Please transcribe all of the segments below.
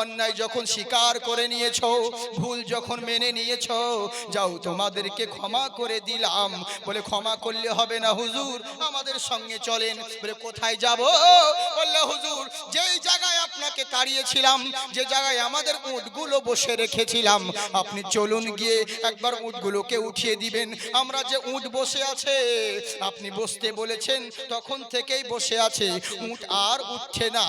অন্যায় যখন স্বীকার করে নিয়েছো, ভুল যখন মেনে নিয়েছ, যাও তোমাদেরকে ক্ষমা করে দিলাম। বলে ক্ষমা করলে হবে না হুজুর, আমাদের সঙ্গে চলেন। বলে কোথায় যাব? বললে হুজুর, যেই জায়গায় আপনাকে তাড়িয়েছিলাম, যে জায়গায় আমাদের উটগুলো বসে রেখেছিলাম, আপনি চলুন গিয়ে একবার উটগুলোকে উঠিয়ে দিবেন। আমরা যে উট বসে আছে, আপনি বসতে বলেছেন, তখন থেকেই বসে আছে। উট আর উঠছে না।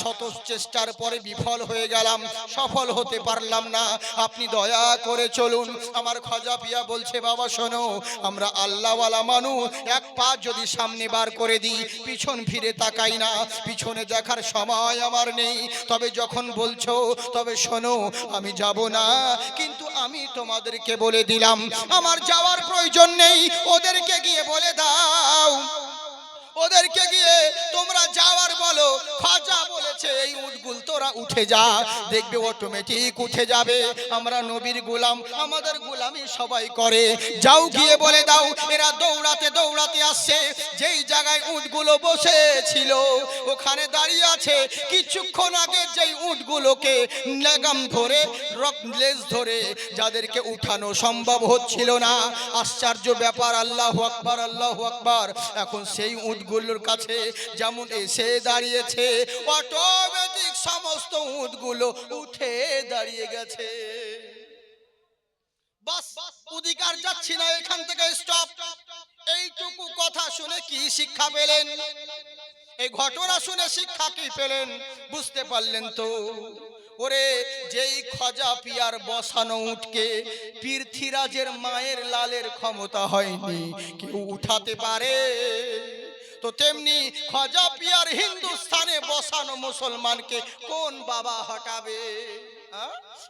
শত চেষ্টার পরে বিফল হয়ে গেলাম, সফল হতে পারলাম না। আপনি দয়া করে চলুন। আমার খাজা পিয়া বলছে, বাবা, শোনো, আমরা আল্লাহওয়ালা মানুষ। এক পা যদি সামনে বার করে দিই, পিছন ফিরে তাকাই না। পিছনে দেখার সময় আমার নেই। তবে যখন বলছো, তবে শোনো, আমি যাব না। কিন্তু আমি তোমাদেরকে বলে দিলাম, আমার যাওয়ার প্রয়োজন নেই। ওদেরকে গিয়ে বলে দাও। ওদেরকে গিয়ে তোমরা যাওয়ার বলো। খাজা বলেছে, এই উটগুল তোরা উঠে যা। দেখবে অটোমেটিক উঠে যাবে। আমরা নবীর গোলাম, আমাদের গোলামি সবাই করে। যাও গিয়ে বলে দাও, এরা দৌড়াতে দৌড়াতে আসছে। যেই জায়গায় উটগুলো বসেছিল, ওখানে দাঁড়িয়ে আছে। কিছুক্ষণ আগে যেই উটগুলোকে লাগাম ধরে লেজ ধরে যাদেরকে উঠানো সম্ভব হচ্ছিল না। আশ্চর্য ব্যাপার, আল্লাহ আকবার আল্লাহ আকবার। এখন সেই উটগুলোর কাছে যেমন এসে দাঁড়িয়েছে অটোমেটিক সমস্ত উটগুলো উঠে দাঁড়িয়ে গেছে। বাস, অধিকার যাচ্ছি না এখান থেকে স্টপ এইটুকু কথা শুনে কি শিক্ষা পেলেন? এই ঘটনা শুনে শিক্ষা কি পেলেন? বুঝতে পারলেন তো। ওরে, যেই খজা পিয়ার বসানো উঠকে পৃথ্বীরাজের মায়ের লালের ক্ষমতা হয়নি, কেউ উঠাতে পারে? তো তেমনি খজা পিয়ার হিন্দুস্তানে বসানো মুসলমানকে কোন বাবা হটাবে?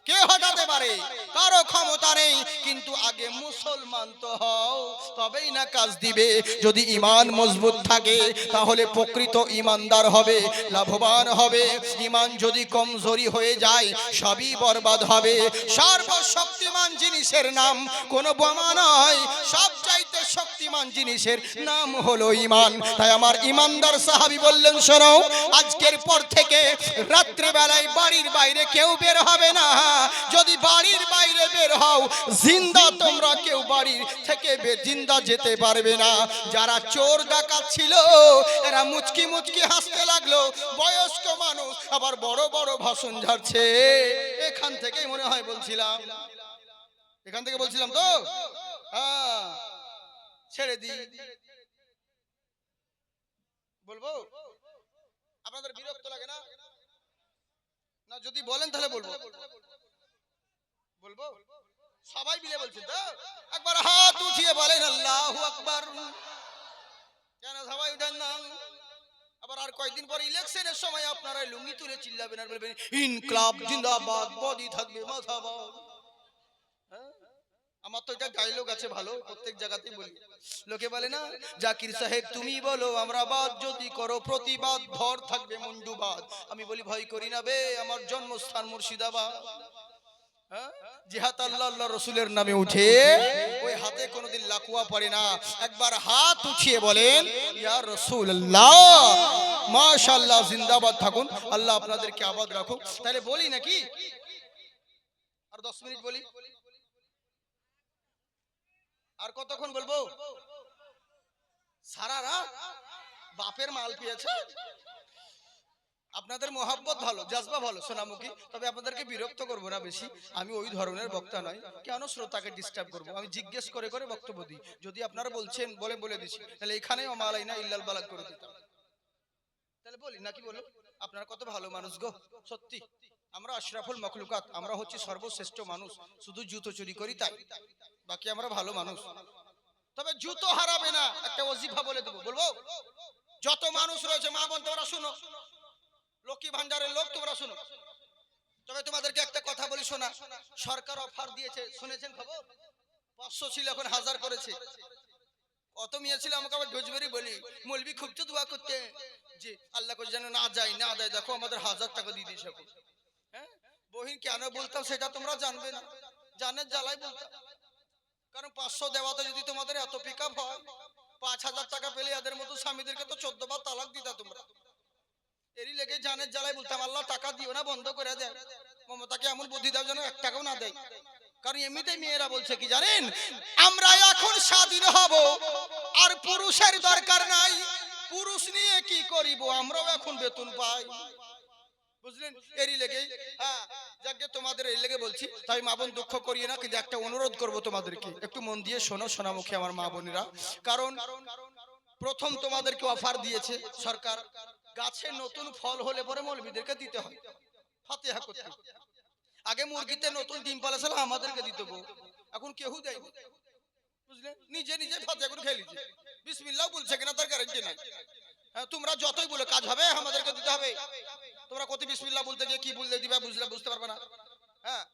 কে হটাতে পারে? কারও ক্ষমতা নেই, কিন্তু আগে মুসলমান তো হও, তবেই না কাজ দিবে। যদি ইমান মজবুত থাকে, তাহলে প্রকৃত ইমানদার হবে, লাভবান হবে। ইমান যদি কমজোরি হয়ে যায়, সবই বরবাদ হবে। সর্বশক্তিমান জিনিসের নাম কোনো বোমা নয় সব শক্তিমান জিনিসের নাম হলো ইমান। তাই আমার ইমানদার সাহাবি বললেন, শোনো, আজকের পর থেকে রাত্রে বেলায় বাড়ির বাইরে কেউ বের হবে না। যদি বাড়ির বাইরে বের হও, জিন্দা তোমরা কেউ বাড়ির থেকে জিন্দা যেতে পারবে না। যারা চোর ডাকাত ছিল, এরা মুচকি মুচকি হাসতে লাগল। বয়স্ক মানুষ, আবার বড় বড় ভাষণ ঝাড়ছে। এখান থেকেই মনে হয় বলছিলাম। এখান থেকে বলছিলাম তো? হ্যাঁ। ছেড়ে দি বলব? আপনাদের বিরক্ত লাগে না? না, যদি বলেন তাহলে বলব। বলব? সবাই মিলে বলছেন তো? একবার হাত উঠিয়ে বলেন, আল্লাহু আকবার। কেন সবাই উঠেন না? আবার আর কয়েকদিন পরে ইলেকশনের সময় আপনারা লুঙ্গি তুলে চিল্লাবেন আর বলবেন, ইনকলাব জিন্দাবাদ, বডি থাকবে মাথাবাদ? আমার তো এটা ডায়লগ আছে ভালো প্রত্যেক জায়গাতেই বলি। লোকে বলে না জাকির সাহেব তুমি বলো আমরা বাদ যদি করো প্রতিবাদ ভর থাকবে মুন্ডুবাদ আমি বলি ভয় করি না বে আমার জন্মস্থান মুর্শিদাবাদ। হ্যাঁ? জিহাদ আল্লাহ আল্লাহ রসুলের নামে উঠে ওই হাতে কোনোদিন লাকুয়া পড়ে না। একবার হাত উঠিয়ে বলেন ইয়া রসুল আল্লাহ মাশাল্লাহ জিন্দাবাদ থাকুন। আল্লাহ আপনাদেরকে আবাদ রাখুন তাহলে বলি নাকি? আর দশ মিনিট বলি? আর কতক্ষণ বলব? সারা রাত বাপের মাল পেয়েছে আপনাদের মহাব্বত ভালো, জাজবা ভালো, সোনামুখী, তবে আপনাদেরকে বিরক্ত করব না বেশি। আমি ওই ধরনের বক্তা নয় কেন শ্রোতাকে ডিস্টার্ব করব? আমি জিজ্ঞেস করে করে বক্তব্য দিই। যদি আপনারা বলছেন, বলে বলে দিছি, তাহলে এখানেই মালাইনা ইল্লাল বালাক করে দিতাম। তাহলে বলি নাকি বলো আপনারা কত ভালো মানুষ গো, সত্যি। আমরা আশরাফুল মখলুকাত, আমরা হচ্ছে সর্বশ্রেষ্ঠ মানুষ। শুধু জুতো চুরি করি তাই। বাকি আমরা ভালো মানুষ। তবে জুতো হারাবে না, একটা অজিফা বলে দেবো। বলব, যত মানুষ রয়েছে, মা বোন, তোমরা শুনো। লক্ষ্মী ভান্ডারের লোক, তোমরা শুনো। তবে তোমাদেরকে একটা কথা বলি শোনা। সরকার অফার দিয়েছে, শুনেছেন খবর? পাঁচশো ছিল, এখন হাজার করেছে। কত মেয়ে ছিল, আমাকে আবার ঢোজবেরি বলি। মলবি খুব তো দোয়া করতে, যে আল্লাহ করে যেন না যায়, না দেয়। দেখো, আমাদের হাজার টাকা দিয়ে দিয়েছে হ্যাঁ? বহিন কেন বলতাম, সেটা তোমরা জানবে না। জানের জ্বালাই বলতাম। কারণ পাঁচশো দেওয়াতে যদি তোমাদের এত পিক হয়, পাঁচ হাজার টাকা পেলে এদের মতো স্বামীদেরকে তো চোদ্দ বার তালাক দিতা তোমরা। এরই লেগে জানের জ্বালায় বলতাম, আল্লাহ, টাকা দিও না, বন্ধ করে দেয় মমতাকে এমন বুদ্ধি দাও যেন এক টাকাও না দেয়। কারণ এমনিতেই মেয়েরা বলছে কি, জানেন? আমরা এখন স্বাধীন হব, আর পুরুষের দরকার নাই। পুরুষ নিয়ে কি করিব? আমরাও এখন বেতন পাই। বুঝলেন? এরই লেগে হ্যাঁ যাকে তোমাদের এই লেগে বলছি তাই মা বোন দুঃখ করিয়ে না কিন্তু একটা অনুরোধ করব তোমাদেরকে। একটু মন দিয়ে শোনো সোনামুখী আমার মা বোনেরা। কারণ প্রথম তোমাদেরকে অফার দিয়েছে সরকার গাছে নতুন ফল হলে পরে মৌলবীদেরকে দিতে হয়। ফাতিহা করতে আগে মুরগিতে নতুন ডিম পালাছিল আমাদেরকে দিতে গো এখন কেউ দেয়নি। বুঝলে নিজে নিজে ফাতিহা করে খেয়ে লিছে। বিসমিল্লাহ বলছে কিনা তার গ্যারান্টি নাই। হ্যাঁ, তোমরা যতই বলে কাজ হবে আমাদেরকে দিতে হবে। তোমরা কত বিসমিল্লাহ বলতে গিয়ে কি বলতে দিবা বুঝলে, বুঝতে পারবে না? হ্যাঁ?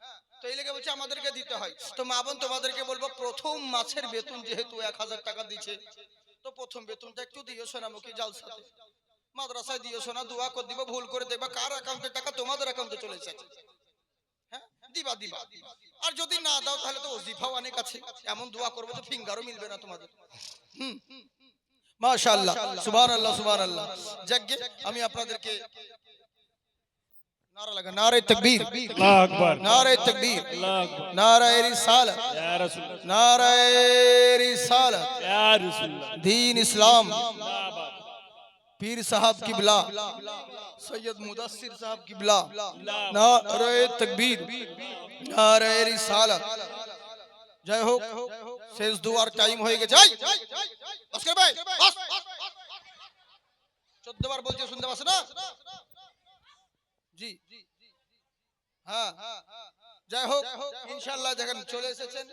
তো এই লেগে বলছে, আমাদেরকে দিতে হয়। তো মা বোন, তোমাদেরকে বলব, প্রথম মাছের বেতন যেহেতু এক হাজার টাকা দিচ্ছে, তো প্রথম বেতনটা একটু দিও সোনামুখী জালসাতে। মাদ্রাসায় দিও সোনা, দোয়া করে, দিব, ভুল করে দেখবা কার অ্যাকাউন্টের টাকা? তোমাদের অ্যাকাউন্টে চলে এসেছে। হ্যাঁ? দিবা দিবা। আর যদি না দাও, তাহলে তো ওজিফাও অনেক আছে। এমন দোয়া করব যে ফিঙ্গারও মিলবে না তোমাদের। মাশাআল্লাহ, সুবহানাল্লাহ সুবহানাল্লাহ। যাজ্ঞে আমি আপনাদেরকে नारा लगा नारे तकबीर। अकबर। नारे तकबीर। नारा रिसाल। नारा रिसाल। दीन इस्लाम। पीर साहब की बिला सैयद मुदस्सिर साहब की बिला नारे तकबीर। नारे रिसाल। जय हो। शेष दुआर टाइम होएगा जय बस कर भाई। बस। 14 बार बोलते सुनते बस ना। জি। হ্যাঁ। যাই হোক ইনশাল্লাহ যখন চলে এসেছেন।